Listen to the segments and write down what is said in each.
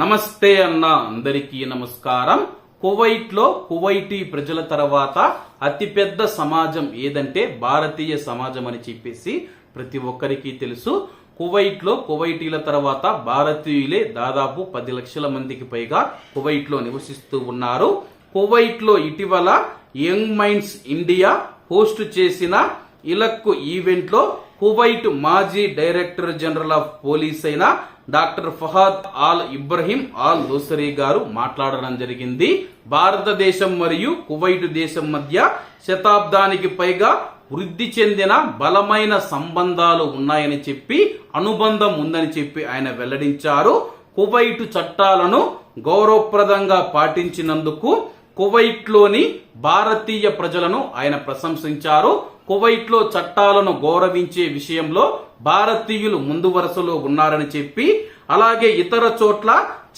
నమస్తే అన్న అందరికీ నమస్కారం. కువైట్లో కువైటీ ప్రజల తర్వాత అతిపెద్ద సమాజం ఏదంటే భారతీయ సమాజం అని చెప్పేసి ప్రతి ఒక్కరికి తెలుసు. కువైట్లో కువైటీల తర్వాత భారతీయులే దాదాపు పది లక్షల మందికి పైగా కువైట్లో నివసిస్తూ ఉన్నారు. కువైట్లో ఇటీవల యంగ్ మైండ్స్ ఇండియా హోస్ట్ చేసిన ఇలక్కు ఈవెంట్లో కువైట్ మాజీ డైరెక్టర్ జనరల్ ఆఫ్ పోలీస్ అయిన doctor Fahad Al Ibrahim Al Dosari garu మాట్లాడడం జరిగింది. భారతదేశం మరియు కువైట్ దేశం మధ్య శతాబ్దానికి పైగా వృద్ధి చెందిన బలమైన సంబంధాలు ఉన్నాయని చెప్పి అనుబంధం ఉందని చెప్పి ఆయన వెల్లడించారు. కువైట్ చట్టాలను గౌరవప్రదంగా పాటించినందుకు కువైట్లోని భారతీయ ప్రజలను ఆయన ప్రశంసించారు. కువైట్లో చట్టాలను గౌరవించే విషయంలో భారతీయులు ముందు వరుసలో ఉన్నారని చెప్పి అలాగే ఇతర చోట్ల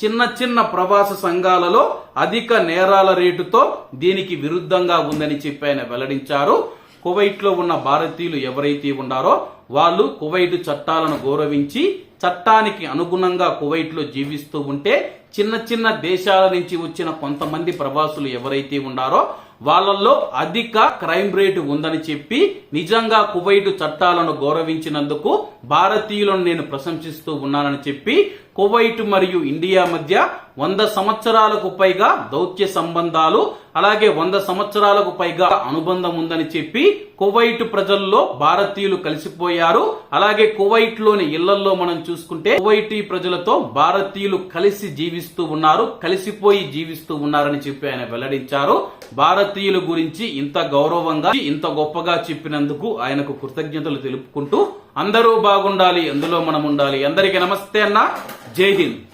చిన్న చిన్న ప్రవాస సంఘాలలో అధిక నేరాల రేటుతో దీనికి విరుద్ధంగా ఉందని చెప్పి ఆయన వెల్లడించారు. కువైట్లో ఉన్న భారతీయులు ఎవరైతే ఉన్నారో వాళ్ళు కువైట్ చట్టాలను గౌరవించి చట్టానికి అనుగుణంగా కువైట్లో జీవిస్తూ ఉంటే చిన్న చిన్న దేశాల నుంచి వచ్చిన కొంతమంది ప్రవాసులు ఎవరైతే ఉన్నారో వాళ్ళల్లో అధిక క్రైమ్ రేటు ఉందని చెప్పి నిజంగా కువైట్ చట్టాలను గౌరవించినందుకు భారతీయులను నేను ప్రశంసిస్తూ ఉన్నానని చెప్పి కువైట్ మరియు ఇండియా మధ్య వంద సంవత్సరాలకు పైగా దౌత్య సంబంధాలు అలాగే వంద సంవత్సరాలకు పైగా అనుబంధం ఉందని చెప్పి కువైట్ ప్రజల్లో భారతీయులు కలిసిపోయారు. అలాగే కువైట్లోని ఇళ్ళలో మనం చూసుకుంటే కువైటీ ప్రజలతో భారతీయులు కలిసి జీవి జీవిస్తూ ఉన్నారు కలిసిపోయి జీవిస్తూ ఉన్నారని చెప్పి ఆయన వెల్లడించారు. భారతీయుల గురించి ఇంత గౌరవంగా ఇంత గొప్పగా చెప్పినందుకు ఆయనకు కృతజ్ఞతలు తెలుపుకుంటూ అందరూ బాగుండాలి అందులో మనం ఉండాలి. అందరికీ నమస్తే అన్న. జై హింద్.